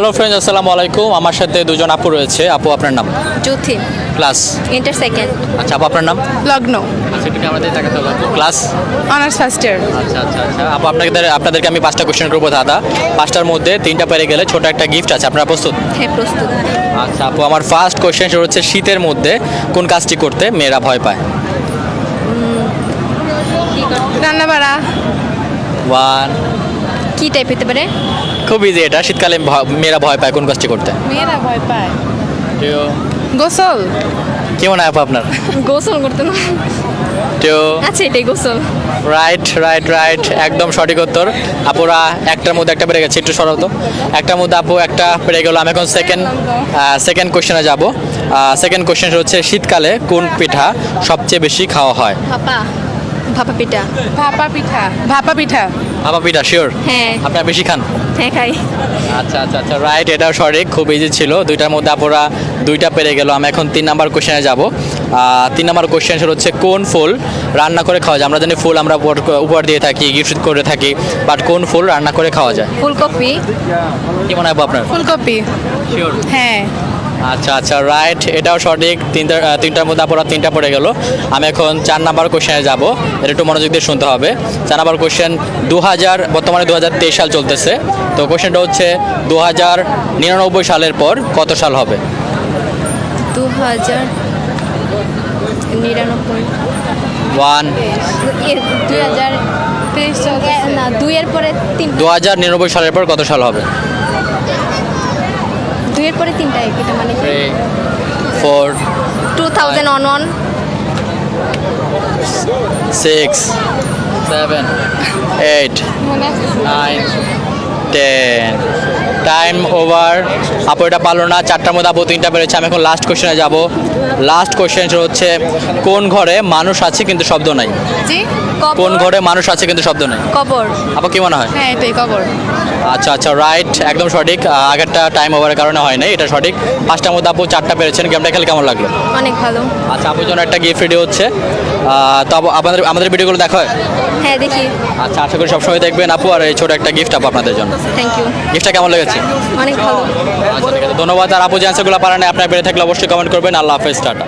Hello friends আসসালামু আলাইকুম। আমার সাথে দুজন আপু রয়েছে। আপু আপনার নাম? জ্যোতি। ক্লাস? ইন্টার সেকেন্ড আচ্ছা আপু আপনার নাম? লগ্ন। আচ্ছা একটু আমাদের দেখাতে হবে। ক্লাস? অনার্স ফার্স্ট ইয়ার আচ্ছা আচ্ছা আচ্ছা। আপু আপনাদের আপনাদেরকে আমি পাঁচটা কোশ্চেন করব দাদা। পাঁচটার মধ্যে তিনটা পেরে গেলে ছোট একটা গিফট আছে। আপনারা প্রস্তুত? হ্যাঁ প্রস্তুত। আচ্ছা আপু আমার ফার্স্ট কোশ্চেন শুরু হচ্ছে শীতের মধ্যে কোন কাজটি করতে মেয়েরা ভয় পায়? রান্না বাড়া ওয়ান কি টাইপ হতে পারে? খুব ইজি এটা শীতকালে মেয়েরা ভয় পায় কোন কাজটি করতে। মেয়েরা ভয় পায়। গোসল। কি মনে হয় আপনার? গোসল করতে না। টু আচ্ছা এটাই গোসল। রাইট রাইট রাইট একদম সঠিক উত্তর। আপুরা একটার মধ্যে একটা পেরে গেছে একটু সরাও তো। একটার মধ্যে আপু একটা পেরে গেল আমি এখন সেকেন্ড সেকেন্ড কোশ্চেনে যাব। সেকেন্ড কোশ্চেন হচ্ছে শীতকালে কোন পিঠা সবচেয়ে বেশি খাওয়া হয়? ভাপা পিঠা। ভাপা পিঠা। ভাপা পিঠা। ভাপা পিঠা শিওর হ্যাঁ। আপনারা বেশি খান? হ্যাঁ খাই। আচ্ছা আচ্ছা আচ্ছা রাইট এটাও সঠিক খুব ইজি ছিল। দুইটার মধ্যে আপুরা দুইটা পেরে গেল। আমি এখন তিন নাম্বার কোশ্চেনে যাব। তিন নাম্বার কোশ্চেন হচ্ছে কোন ফুল রান্না করে খাওয়া যায়? আমরা জানি ফুল আমরা উপহার দিয়ে থাকি গিফট করে থাকি বাট কোন ফুল রান্না করে খাওয়া যায়? ফুলকপি। কি মনে হয় আপনার? ফুলকপি। শিওর হ্যাঁ। আচ্ছা আচ্ছা রাইট এটাও সঠিক। তিনটা তিনটার মধ্যে আপনারা তিনটা পড়ে গেল। আমি এখন চার নাম্বার কোশ্চেনে যাব। এটা একটু মনোযোগ দিয়ে শুনতে হবে। চার নাম্বার কোশ্চেন দু হাজার বর্তমানে দু হাজার তেইশ সাল চলতেছে। তো কোশ্চেনটা হচ্ছে দু হাজার নিরানব্বই সালের পর কত সাল হবে? দু হাজার নিরানব্বই ওয়ান দুই হাজার পরে দু হাজার নিরানব্বই সালের পর কত সাল হবে? দুইয়ের পরে তিনটা এটা মানে three four two thousand one one six seven eight nine ten time over আপু এটা পারল না চারটার মধ্যে আপু তিনটা পেরেছে আমি এখন লাস্ট কোশ্চেনে যাব। লাস্ট কোশ্চেন হচ্ছে কোন ঘরে মানুষ আছে কিন্তু শব্দ নাই? কোন ঘরে মানুষ আছে কিন্তু শব্দ নাই? কবর। আপু কি মনে হয়? হ্যাঁ এটাই কবর। আচ্ছা আচ্ছা রাইট একদম সঠিক। আগেরটা টাইম ওভারের কারণে হয় নাই এটা সঠিক। পাঁচটার মধ্যে আপু চারটা পেরেছেন গেমটা খেলে কেমন লাগল? অনেক ভালো। আচ্ছা আপুর জন্য একটা গিফট রেডি হচ্ছে। তো আপু আমাদের আমাদের ভিডিওগুলো দেখা হয় হ্যাঁ দেখি। আচ্ছা আশা করি সবসময় দেখবেন আপু আর এই ছোট একটা গিফট আপু আপনাদের জন্য। থ্যাংক ইউ গিফটটা কেমন লেগেছে? অনেক ভালো। আচ্ছা ধন্যবাদ। আর আপু যে অ্যান্সারগুলো পারেন আপনার বেড়ে থাকলে অবশ্যই কমেন্ট করবেন। আল্লাহ হাফেজ টাটা।